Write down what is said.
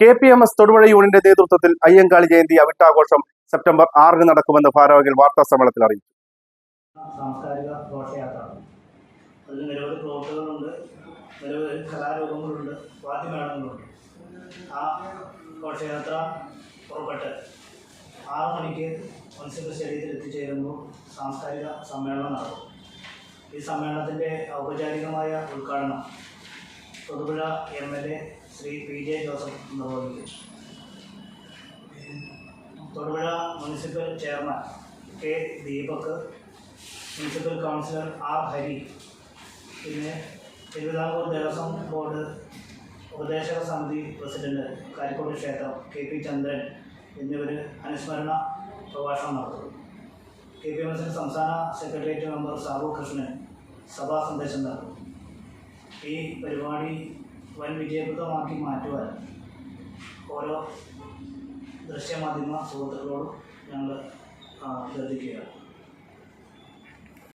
K P M S Thodupuzha യൂണിയന്റെ നേതൃത്വത്തിൽ Ayyankali Jayanti അവിട്ടാഘോഷം September ആറിന് നടക്കുമെന്ന് ഭാരവാഹികൾ വാർത്താ സമ്മേളനത്തിൽ അറിയിച്ചു. സാംസ്കാരിക ഘോഷയാത്ര. അതിൽ നിരവധി പ്ലോട്ടുകളുണ്ട് നിരവധി കലാരൂപങ്ങളുണ്ട്. വാദ്യമേളങ്ങളുണ്ട്. ആ ഘോഷയാത്ര പുറപ്പെട്ട് ആറ് മണിക്ക് മുനിസിപ്പൽ സ്റ്റേഡിയത്തിൽ എത്തിച്ചേരുമ്പോൾ സാംസ്കാരിക സമ്മേളനം നടക്കും. ഈ സമ്മേളനത്തിന്റെ ഔപചാരികമായ ഉദ്ഘാടനം Thodupuzha M L A Shri P J Joseph നിർവഹിക്കും Thodupuzha municipal chairman K Deepak municipal councillor R Hari പിന്നെ തിരുവിതാംകൂർ ദേവസ്വം ബോർഡ് ഉപദേശക സമിതി പ്രസിഡന്റ് കാരിക്കോട് ക്ഷേത്രം കെ പി ചന്ദ്രൻ എന്നിവർ അനുസ്മരണ പ്രഭാഷണം നടത്തും കെ പി എം എസിന് സംസ്ഥാന സെക്രട്ടേറിയറ്റ് മെമ്പർ സാബു കൃഷ്ണൻ സഭാ സന്ദേശം നടത്തും ഈ പരിപാടി വൻ വിജയപ്രദമാക്കി മാറ്റുവാൻ ഓരോ ദൃശ്യമാധ്യമ സുഹൃത്തുക്കളോടും ഞങ്ങൾ അഭ്യർത്ഥിക്കുകയാണ്.